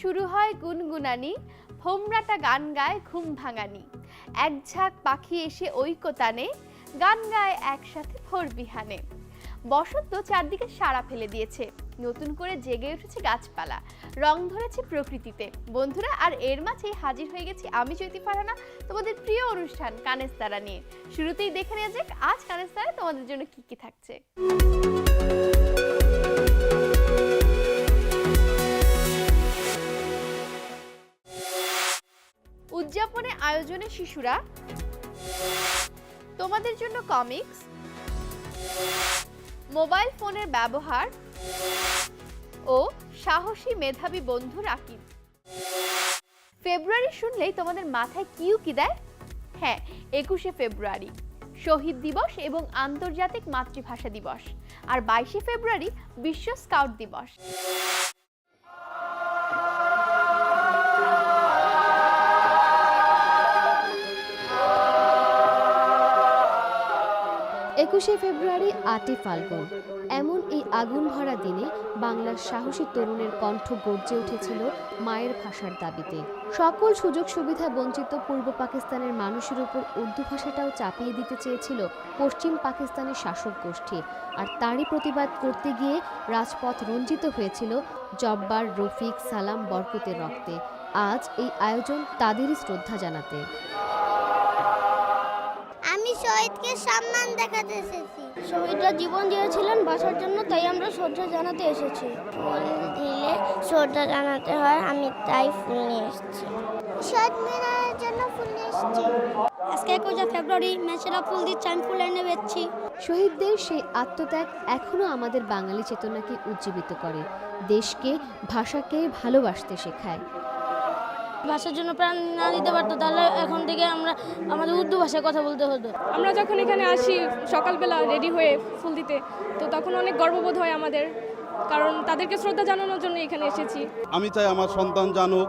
শুরু হয় গুনগুনানি, ভোমরাটা গান গায় ঘুম ভাঙানি। এক ঝাঁক পাখি এসে ঐকতানে গান গায় একসাথে ভোর বিহানে। বসন্ত চারদিকে সাড়া ফেলে দিয়েছে। নতুন করে জেগে উঠেছে গাছপালা, রং ধরেছে প্রকৃতিতে। বন্ধুরা, আর এর মাঝেই হাজির হয়ে গেছি আমি চৈতি ফারহানা, তোমাদের প্রিয় অনুষ্ঠান কানেস্তারা নিয়ে। শুরুতেই দেখে নেওয়া যাক আজ কানেস্তারা তোমাদের জন্য কি কি থাকছে। আয়োজনে শিশুরা তোমাদের জন্য কমিক্স মোবাইল ফোনের ব্যবহার ও সাহসী মেধাবী বন্ধু রাকিব ফেব্রুয়ারি শুনলেই তোমাদের মাথায় কিউ কি দেয়? হ্যাঁ একুশে ফেব্রুয়ারি, শহীদ দিবস এবং আন্তর্জাতিক মাতৃভাষা দিবস। আর বাইশে ফেব্রুয়ারি, বিশ্ব স্কাউট দিবস। একুশে ফেব্রুয়ারি আটই ফাল্গুন। এমন এই আগুন ভরা দিনে বাংলার সাহসী তরুণের কণ্ঠ গর্জে উঠেছিল মায়ের ভাষার দাবিতে। সকল সুযোগ সুবিধা বঞ্চিত পূর্ব পাকিস্তানের মানুষের উপর উর্দু ভাষাটাও চাপিয়ে দিতে চেয়েছিল পশ্চিম পাকিস্তানের শাসক গোষ্ঠী। আর তারই প্রতিবাদ করতে গিয়ে রাজপথ রঞ্জিত হয়েছিল জব্বার, রফিক, সালাম বরকতের রক্তে। আজ এই আয়োজন তাদেরই শ্রদ্ধা জানাতে। শহীদকে সম্মান দেখাতে এসেছি। শহীদরা জীবন দিয়েছিলেন বাঁচার জন্য তাই আমরা শ্রদ্ধা জানাতে এসেছি। ফুল দিলে শ্রদ্ধা জানাতে হয় আমি তাই ফুল নিয়ে এসেছি। শহীদ মিনারের জন্য ফুল নিয়ে এসেছি। আজকে একুশে ফেব্রুয়ারি মেসেরা ফুল দিচ্ছে আমি ফুল এনে বেচছি। শহীদদের সেই আত্মত্যাগ এখনও আমাদের বাঙালি চেতনাকে উজ্জীবিত করে। দেশকে ভাষাকে ভালোবাসতে শেখায়। ভাষার জন্য প্রাণ না দিতে পারতো তাহলে এখন থেকে আমরা আমাদের উর্দু ভাষায় কথা বলতে হতো। আমরা যখন এখানে আসি সকালবেলা রেডি হয়ে ফুল দিতে তো তখন অনেক গর্ববোধ হয় আমাদের কারণ তাদেরকে শ্রদ্ধা জানানোর জন্য এখানে এসেছি। আমি চাই আমার সন্তান জানুক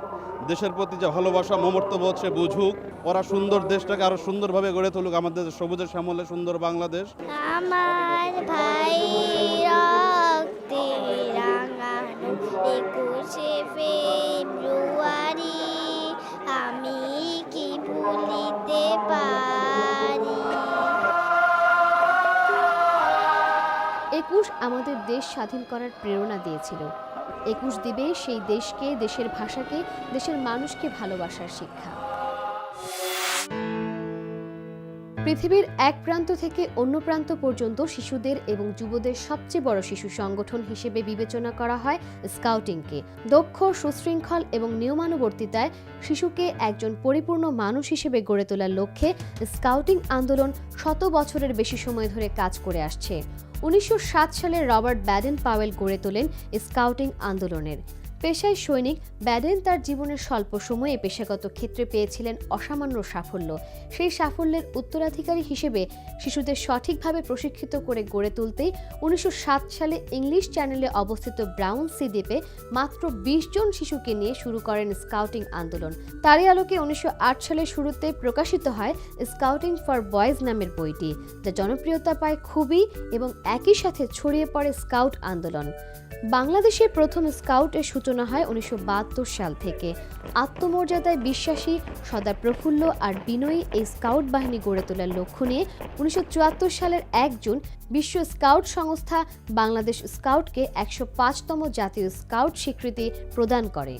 দেশের প্রতি যে ভালোবাসা মমত্ববোধ সে বুঝুক ওরা সুন্দর দেশটাকে আরও সুন্দরভাবে গড়ে তুলুক আমাদের সবুজের শ্যামলে সুন্দর বাংলাদেশ। আমার ভাই আমাদের দেশ স্বাধীন করার প্রেরণা দিয়েছিল। একুশ দিবে সেই দেশকে, দেশের ভাষাকে, দেশের মানুষকে ভালোবাসার শিক্ষা। পৃথিবীর এক প্রান্ত থেকে অন্য প্রান্ত পর্যন্ত শিশুদের এবং যুবদের সবচেয়ে বড় শিশু সংগঠন হিসেবে বিবেচনা করা হয় স্কাউটিংকে। দক্ষ, সুশৃঙ্খল এবং নিয়মানুবর্তিতায় শিশুকে একজন পরিপূর্ণ মানুষ হিসেবে গড়ে তোলার লক্ষ্যে স্কাউটিং আন্দোলন শত বছরের বেশি সময় ধরে কাজ করে আসছে। উনিশশো সাত সালে রবার্ট ব্যাডেন পাওয়েল গড়ে তোলেন স্কাউটিং আন্দোলনের। পেশায় সৈনিক ব্যাডেন তার জীবনের স্বল্প সময়ে পেশাগত ক্ষেত্রে পেয়েছিলেন অসামান্য সাফল্য। সেই সাফল্যের উত্তরাধিকারী হিসেবে শিশুদের সঠিকভাবে প্রশিক্ষিত করে গড়ে তুলতেই উনিশশো সালে ইংলিশ চ্যানেলে অবস্থিত ব্রাউন সি দ্বীপে মাত্র বিশ জন শিশুকে নিয়ে শুরু করেন স্কাউটিং আন্দোলন। তারই আলোকে উনিশশো আট সালের শুরুতে প্রকাশিত হয় স্কাউটিং ফর বয়েজ নামের বইটি, যা জনপ্রিয়তা পায় খুবই এবং একই সাথে ছড়িয়ে পড়ে স্কাউট আন্দোলন। বাংলাদেশের প্রথম স্কাউটের সূচনা হয় উনিশশো বাহাত্তর সাল থেকে। আত্মমর্যাদায় বিশ্বাসী, সদা প্রফুল্ল আর বিনয়ী এই স্কাউট বাহিনী গড়ে তোলার লক্ষ্য নিয়ে উনিশশো চুয়াত্তর সালের এক জুন বিশ্ব স্কাউট সংস্থা বাংলাদেশ স্কাউটকে একশো পাঁচতম জাতীয় স্কাউট স্বীকৃতি প্রদান করে।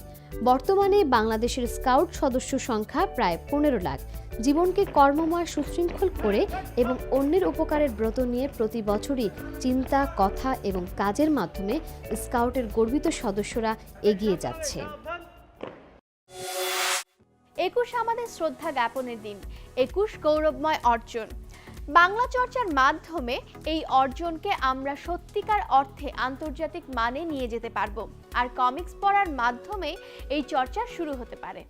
বর্তমানে বাংলাদেশের স্কাউট সদস্য সংখ্যা প্রায় পনেরো লাখ। জীবনকে কর্মময় সুশৃঙ্খল করে এবং অন্যের উপকারের ব্রত নিয়ে প্রতি বছরই চিন্তা, কথা এবং কাজের মাধ্যমে স্কাউটের গর্বিত সদস্যরা এগিয়ে যাচ্ছে। একুশ আমাদের শ্রদ্ধা জ্ঞাপনের দিন। একুশ গৌরবময় অর্জন। বাংলা চর্চার মাধ্যমে এই অর্জনকে আমরা সত্যিকার অর্থে আন্তর্জাতিক মানে নিয়ে যেতে পারব। আর কমিক্স পড়ার মাধ্যমে এই চর্চা শুরু হতে পারে।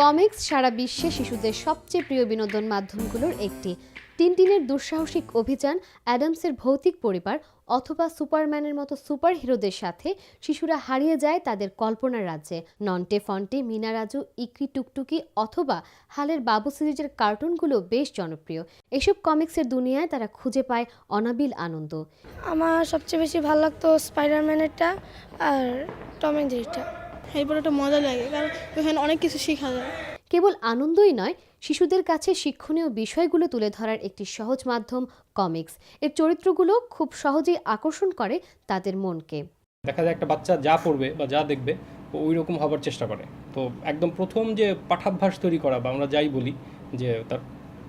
কমিক্স সারা বিশ্বে শিশুদের সবচেয়ে প্রিয় বিনোদন মাধ্যমগুলোর একটি। টিনটিনের দুঃসাহসিক অভিযান অ্যাডামসের ভৌতিক পরিবার অথবা সুপারম্যানের মতো সুপার হিরোদের সাথে শিশুরা হারিয়ে যায় তাদের কল্পনার রাজ্যে। নন্টে ফন্টে, মিনা রাজু, ইকরি টুকটুকি অথবা হালের বাবু সিরিজের কার্টুনগুলো বেশ জনপ্রিয়। এসব কমিক্সের দুনিয়ায় তারা খুঁজে পায় অনাবিল আনন্দ। আমার সবচেয়ে বেশি ভালো লাগতো স্পাইডারম্যানেরটা আর টম অ্যান্ড জেরিটা এই পড়াটা মজা লাগে, কারণ ওখানে অনেক কিছু শেখা যায়। কেবল আনন্দই নয়, শিশুদের কাছে শিক্ষণীয় বিষয়গুলো তুলে ধরার একটি সহজ মাধ্যম কমিক্স। এর চরিত্রগুলো খুব সহজেই আকর্ষণ করে তাদের মনকে। দেখা যায় একটা বাচ্চা যা পড়বে বা যা দেখবে ওই রকম হবার চেষ্টা করে। তো একদম প্রথম যে পাঠাভ্যাস তৈরি করা বা আমরা যাই বলি যে তার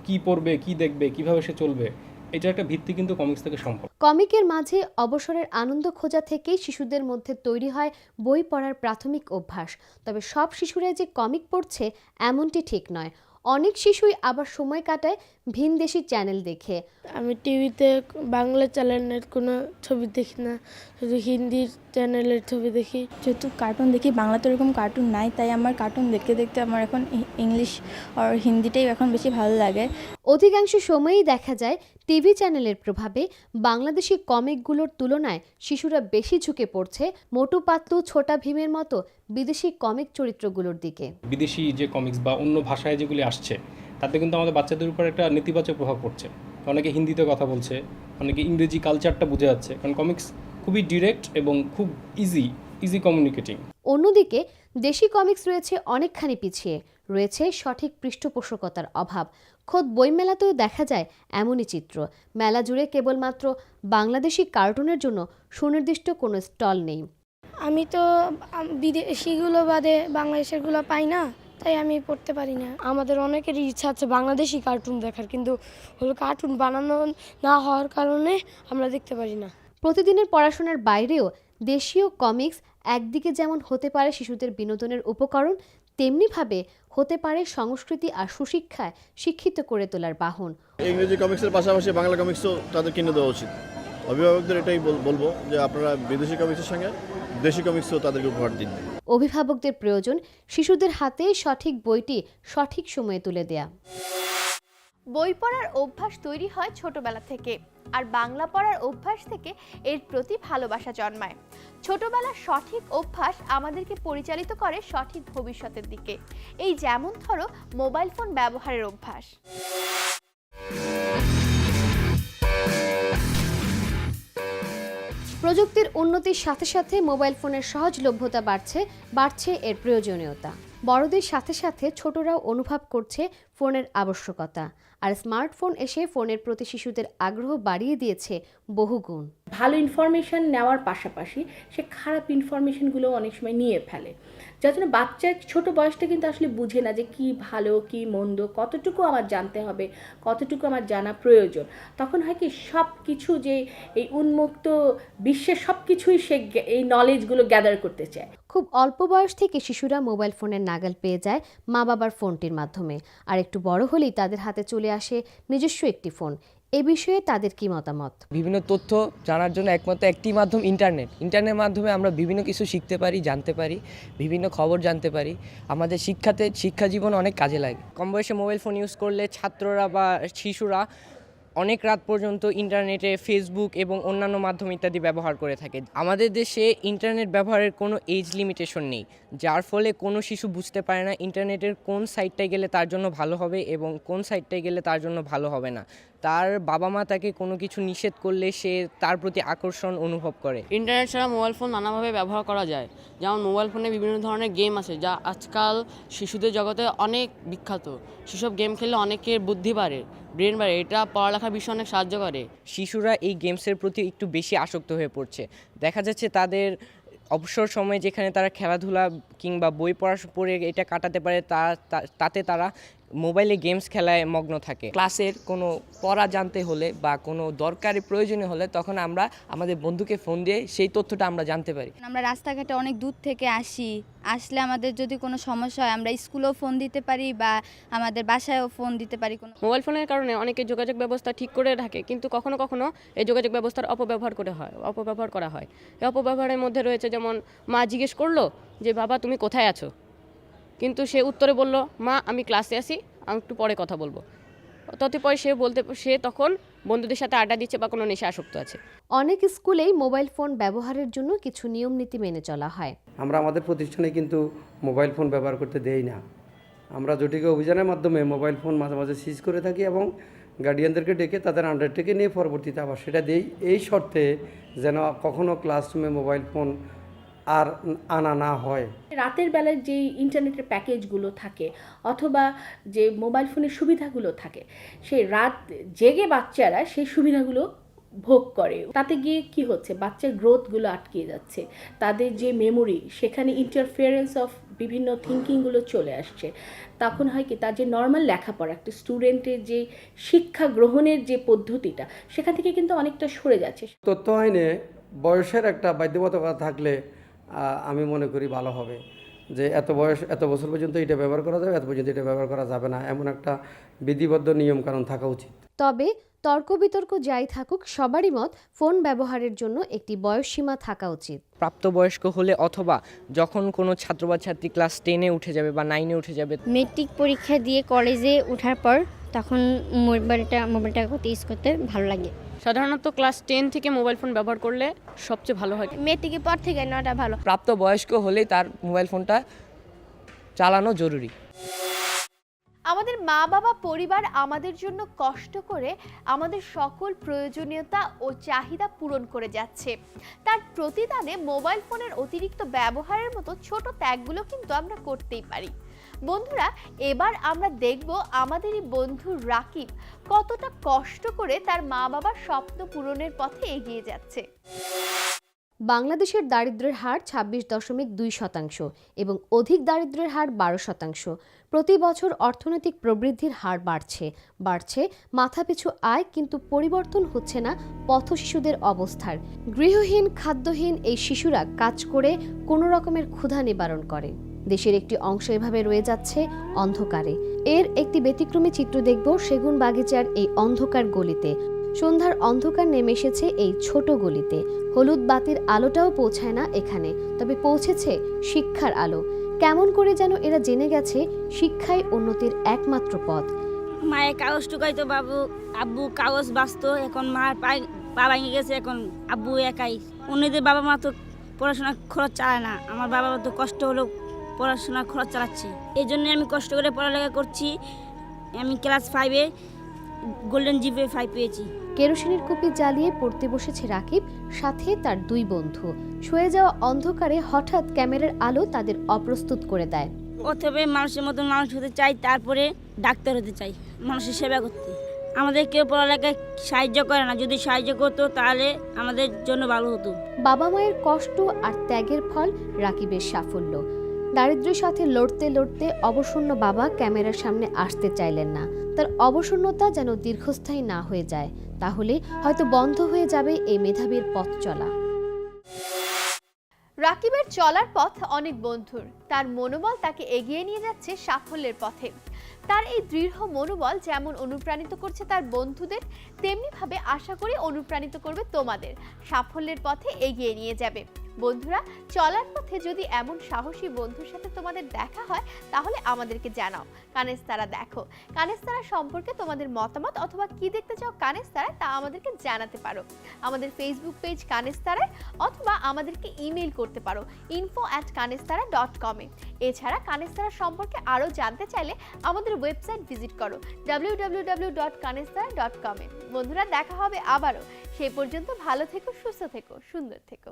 কি পড়বে, কি দেখবে, কীভাবে সে চলবে এটা একটা ভিত্তি কিন্তু কমিক্স থেকে সম্ভব। কমিকের মাঝে অবসরের আনন্দ খোঁজা থেকেই শিশুদের মধ্যে তৈরি হয় বই পড়ার প্রাথমিক অভ্যাস। তবে সব শিশুরাই যে কমিক পড়ছে, এমনটি ঠিক নয়। অনেক শিশুই আবার সময় কাটায় ভিনদেশি চ্যানেল দেখে। আমি টিভিতে বাংলা চ্যানেলের কোনো ছবি দেখি না শুধু হিন্দির চ্যানেলের ছবি দেখি। যেহেতু কার্টুন দেখি বাংলাতে এরকম কার্টুন নাই তাই আমার কার্টুন দেখতে দেখতে আমার এখন ইংলিশ আর হিন্দিটাই এখন বেশি ভালো লাগে। অধিকাংশ সময়ই দেখা যায় টিভি চ্যানেলের প্রভাবে বাংলাদেশি কমিকগুলোর তুলনায় শিশুরা বেশি ঝুঁকে পড়ছে মোটু পাতলু ছোটা ভীমের মতো বিদেশি কমিক চরিত্রগুলোর দিকে। বিদেশি যে কমিক্স বা অন্য ভাষায় যেগুলি আসছে তাতে কিন্তু আমাদের বাচ্চাদের উপর একটা নেতিবাচক প্রভাব পড়ছে। অনেকে হিন্দিতে কথা বলছে অনেকে ইংরেজি কালচারটা বুঝে যাচ্ছে কারণ কমিক্স খুবই ডিরেক্ট এবং খুব ইজি ইজি কমিউনিকেটিং অন্যদিকে দেশি কমিক্স রয়েছে অনেকখানি পিছিয়ে রয়েছে সঠিক পৃষ্ঠপোষকতার অভাব। খোদ বইমেলাতেও দেখা যায় এমনই চিত্র। মেলা জুড়ে কেবলমাত্র বাংলাদেশি কার্টুনের জন্য সুনির্দিষ্ট কোনো স্টল নেই। আমি তো বিদেশিগুলো বাদে বাংলাদেশেরগুলো পাই না। তাই আমি পড়তে পারি না। আমাদের অনেকেরই ইচ্ছা আছে বাংলাদেশি কার্টুন দেখার কিন্তু হলো কার্টুন বানানো না হওয়ার কারণে আমরা দেখতে পারি না। প্রতিদিনের পড়াশোনার বাইরেও দেশীয় কমিক্স একদিকে যেমন হতে পারে শিশুদের বিনোদনের উপকরণ তেমনিভাবে হতে পারে সংস্কৃতি আর সুশিক্ষায় শিক্ষিত করে তোলার বাহন। ইংরেজি কমিক্সের পাশাপাশি বাংলা কমিক্সও তাদের কিনে দেওয়া উচিত। অভিভাবকদের এটাই বল- বলব যে আপনারা বিদেশি কমিক্সের সঙ্গে দেশি কমিক্সও তাদেরকে উপহার দিন। অভিভাবকদের প্রয়োজন শিশুদের হাতে সঠিক বইটি সঠিক সময়ে তুলে দেয়া। বই পড়ার অভ্যাস তৈরি হয় ছোটবেলা থেকে আর বাংলা পড়ার অভ্যাস থেকে এর প্রতি ভালোবাসা জন্মায়। ছোটবেলার সঠিক অভ্যাস আমাদেরকে পরিচালিত করে সঠিক ভবিষ্যতের দিকে। এই যেমন ধরো মোবাইল ফোন ব্যবহারের অভ্যাস। প্রযুক্তির উন্নতির সাথে সাথে মোবাইল ফোনের সহজলভ্যতা বাড়ছে বাড়ছে এর প্রয়োজনীয়তা। বড়দের সাথে সাথে ছোটরাও অনুভব করছে ফোনের আবশ্যকতা। আর স্মার্টফোন এসে ফোনের প্রতি শিশুদের আগ্রহ বাড়িয়ে দিয়েছে বহুগুণ ভালো ইনফরমেশন নেওয়ার পাশাপাশি সে খারাপ ইনফরমেশনগুলো অনেক সময় নিয়ে ফেলে। যার জন্য বাচ্চা ছোট বয়সটা কিন্তু আসলে বুঝে না যে কি ভালো, কি মন্দ, কতটুকু আমার জানতে হবে, কতটুকু আমার জানা প্রয়োজন। তখন হয় কি সব কিছু যে এই উন্মুক্ত বিশ্বের সব কিছুই সে এই নলেজগুলো গ্যাদার করতে চায়। খুব অল্প বয়স থেকে শিশুরা মোবাইল ফোনের নাগাল পেয়ে যায় মা বাবার ফোনটির মাধ্যমে। আর একটু বড় হলেই তাদের হাতে চলে আসে নিজস্ব একটি ফোন। এ বিষয়ে তাদের কি মতামত? বিভিন্ন তথ্য জানার জন্য একমাত্র একটি মাধ্যম ইন্টারনেট। ইন্টারনেটের মাধ্যমে আমরা বিভিন্ন কিছু শিখতে পারি, জানতে পারি, বিভিন্ন খবর জানতে পারি। আমাদের শিক্ষাতে, শিক্ষা জীবন অনেক কাজে লাগে। কম বয়সে মোবাইল ফোন ইউজ করলে ছাত্ররা বা শিশুরা অনেক রাত পর্যন্ত ইন্টারনেটে ফেসবুক এবং অন্যান্য মাধ্যম ইত্যাদি ব্যবহার করে থাকে। আমাদের দেশে ইন্টারনেট ব্যবহারের কোনো এজ লিমিটেশন নেই, যার ফলে কোনো শিশু বুঝতে পারে না ইন্টারনেটের কোন সাইটটায় গেলে তার জন্য ভালো হবে এবং কোন সাইটটায় গেলে তার জন্য ভালো হবে না। তার বাবা মা তাকে কোনো কিছু নিষেধ করলে সে তার প্রতি আকর্ষণ অনুভব করে। ইন্টারনেট ছাড়া মোবাইল ফোন নানাভাবে ব্যবহার করা যায় যেমন মোবাইল ফোনে বিভিন্ন ধরনের গেম আছে যা আজকাল শিশুদের জগতে অনেক বিখ্যাত। সেসব গেম খেললে অনেকের বুদ্ধি বাড়ে ব্রেন বাড়ে এটা পড়ালেখার বিষয়ে অনেক সাহায্য করে। শিশুরা এই গেমসের প্রতি একটু বেশি আসক্ত হয়ে পড়ছে। দেখা যাচ্ছে তাদের অবসর সময়ে যেখানে তারা খেলাধুলা কিংবা বই পড়া পড়ে এটা কাটাতে পারে তা তা- তাতে তারা মোবাইলে গেমস খেলায় মগ্ন থাকে। ক্লাসের কোনো পড়া জানতে হলে বা কোনো দরকারি প্রয়োজনীয় হলে তখন আমরা আমাদের বন্ধুকে ফোন দিয়ে সেই তথ্যটা আমরা জানতে পারি। আমরা রাস্তাঘাটে অনেক দূর থেকে আসি। আসলে আমাদের যদি কোনো সমস্যা হয় আমরা স্কুলেও ফোন দিতে পারি বা আমাদের বাসায়ও ফোন দিতে পারি কোনো। মোবাইল ফোনের কারণে অনেকে যোগাযোগ ব্যবস্থা ঠিক করে রাখে কিন্তু কখনো কখনো এই যোগাযোগ ব্যবস্থার অপব্যবহার করে হয় অপব্যবহার করা হয়। এই অপব্যবহারের মধ্যে রয়েছে যেমন মা জিজ্ঞেস করল যে বাবা তুমি কোথায় আছো? কিন্তু সে উত্তরে বলল মা আমি ক্লাসে আসি আমি একটু পরে কথা বলব। ততপরে সে বলতে সে তখন বন্ধুদের সাথে আড্ডা দিচ্ছে বা কোনো নেশা আসক্ত আছে। অনেক স্কুলেই মোবাইল ফোন ব্যবহারের জন্য কিছু নিয়ম নীতি মেনে চলা হয়। আমরা আমাদের প্রতিষ্ঠানে কিন্তু মোবাইল ফোন ব্যবহার করতে দেই না। আমরা জটিকা অভিযানের মাধ্যমে মোবাইল ফোন মাঝে মাঝে সিজ করে থাকি এবং গার্ডিয়ানদেরকে ডেকে তাদের আন্ডারটেকে নিয়ে পরবর্তীতে আবার সেটা দেই। এই শর্তে যেন কখনো ক্লাসরুমে মোবাইল ফোন আর আনা না হয়। রাতের বেলায় যে ইন্টারনেটের প্যাকেজগুলো থাকে অথবা যে মোবাইল ফোনের সুবিধাগুলো থাকে সেই রাত জেগে বাচ্চারা সেই সুবিধাগুলো ভোগ করে। তাতে গিয়ে কি হচ্ছে? বাচ্চার গ্রোথগুলো আটকে যাচ্ছে। তাদের যে মেমোরি সেখানে ইন্টারফিয়ারেন্স অফ বিভিন্ন থিঙ্কিংগুলো চলে আসছে। তখন হয় কি? তার যে নর্মাল লেখাপড়া একটা স্টুডেন্টের যে শিক্ষা গ্রহণের যে পদ্ধতিটা সেখান থেকে কিন্তু অনেকটা সরে যাচ্ছে। তথ্য আইনে বয়সের একটা বাধ্যবাধকতা থাকলে আমি মনে করি ভালো হবে। যে এত বয়স এত বছর পর্যন্ত এটা ব্যবহার করা যাবে এত পর্যন্ত এটা ব্যবহার করা যাবে না এমন একটা বিধিবদ্ধ নিয়ম কানুন থাকা উচিত। তবে তর্ক বিতর্ক যাই থাকুক সবারই মত ফোন ব্যবহারের জন্য একটি বয়সসীমা থাকা উচিত। প্রাপ্তবয়স্ক হলে অথবা যখন কোনো ছাত্র বা ছাত্রী ক্লাস টেনে উঠে যাবে বা নাইনে উঠে যাবে মেট্রিক পরীক্ষা দিয়ে কলেজে ওঠার পর তখন মোবাইলটা মোবাইলটা করতে ইউজ করতে ভালো লাগে। সাধারণত ক্লাস টেন থেকে মোবাইল ফোন ব্যবহার করলে সবচেয়ে ভালো হয়। মেট্রিকের পর থেকে নেওয়াটা ভালো? প্রাপ্তবয়স্ক হলেই তার মোবাইল ফোনটা চালানো জরুরি। আমাদের মা বাবা পরিবার আমাদের জন্য কষ্ট করে আমাদের সকল প্রয়োজনীয়তা ও চাহিদা পূরণ করে যাচ্ছে। তার প্রতিদানে মোবাইল ফোনের অতিরিক্ত ব্যবহারের মতো ছোট ত্যাগগুলো কিন্তু আমরা করতেই পারি। বন্ধুরা, এবার আমরা দেখব আমাদেরই বন্ধু রাকিব কতটা কষ্ট করে তার মা বাবার স্বপ্ন পূরণের পথে এগিয়ে যাচ্ছে। বাংলাদেশের দারিদ্র্যের হার ছাব্বিশ দশমিক দুই শতাংশ এবং অধিক দারিদ্র্যের হার বারো শতাংশ। প্রতি বছর অর্থনৈতিক প্রবৃদ্ধির হার বাড়ছে। বাড়ছে মাথাপিছু আয় কিন্তু পরিবর্তন হচ্ছে না পথ শিশুদের অবস্থার। গৃহহীন, খাদ্যহীন এই শিশুরা কাজ করে কোনো রকমের ক্ষুধা নিবারণ করে। দেশের একটি অংশ এভাবে রয়ে যাচ্ছে অন্ধকারে। এর একটি ব্যতিক্রমী চিত্র দেখব সেগুন বাগিচার এই অন্ধকার গলিতে। সন্ধ্যার অন্ধকার নেমে এসেছে এই ছোট গলিতে। হলুদ বাতির আলোটাও পৌঁছায় না এখানে, তবে পৌঁছেছে শিক্ষার আলো। কেমন করে যেন এরা জেনে গেছে শিক্ষাই উন্নতির একমাত্র পথ। মায়ের কাগজ টুকাইতো বাবু, আব্বু কাগজ বাঁচতো, এখন মার পায়ে ভেঙে গেছে, এখন আব্বু একাই। অন্যদের বাবা মা তো পড়াশোনা খরচ চালায় না, আমার বাবা তো কষ্ট হলেও পড়াশোনার খরচ চালাচ্ছে। এই জন্য আমি কষ্ট করে পড়ালেখা করছি। আমি ক্লাস ফাইভে গোল্ডেন জিপে ফাইভ পেয়েছি। কেরোসিনের কুপি জ্বালিয়ে পড়তে বসেছে রাকিব সাথে তার দুই বন্ধু। শুয়ে যাওয়া অন্ধকারে হঠাৎ ক্যামেরার আলো তাদের অপ্রস্তুত করে দেয়। প্রথমে মানুষের মতন মানুষ হতে চাই তারপরে ডাক্তার হতে চাই মানুষের সেবা করতে। আমাদের কেউ পড়ালেখায় সাহায্য করে না। যদি সাহায্য করতো তাহলে আমাদের জন্য ভালো হতো। বাবা মায়ের কষ্ট আর ত্যাগের ফল রাকিবের সাফল্য। দারিদ্র্যের সাথে লড়তে লড়তে অবসন্ন বাবা ক্যামেরার সামনে আসতে চাইলেন না। তার অবসন্নতা যেন দীর্ঘস্থায়ী না হয়ে যায়, তাহলে হয়তো বন্ধ হয়ে যাবে এই মেধাবীর পথ চলা। রাকিবের চলার পথ অনেক বন্ধুর। তার মনোবল তাকে এগিয়ে নিয়ে যাচ্ছে সাফল্যের পথে। তার এই দৃঢ় মনোবল যেমন অনুপ্রাণিত করছে তার বন্ধুদের, তেমনিভাবে আশা করি অনুপ্রাণিত করবে তোমাদের। সাফল্যের পথে এগিয়ে নিয়ে যাবে। বন্ধুরা, চলার পথে যদি এমন সাহসী বন্ধুর সাথে তোমাদের দেখা হয়, তাহলে আমাদেরকে জানাও। কানেস্তারা দেখো। কানেস্তারা সম্পর্কে তোমাদের মতামত অথবা কি দেখতে চাও কানেস্তারা তা আমাদেরকে জানাতে পারো। আমাদের ফেসবুক পেজ কানেস্তারায় অথবা আমাদেরকে ইমেল করতে পারো ইনফো অ্যাট কানেস্তারা ডট কমে এছাড়া কানেস্তারা সম্পর্কে আরও জানতে চাইলে আমাদের ওয়েবসাইট ভিজিট করো W W W dot dot কমে বন্ধুরা, দেখা হবে আবারও। সেই পর্যন্ত ভালো থেকো, সুস্থ থেকো, সুন্দর থেকো।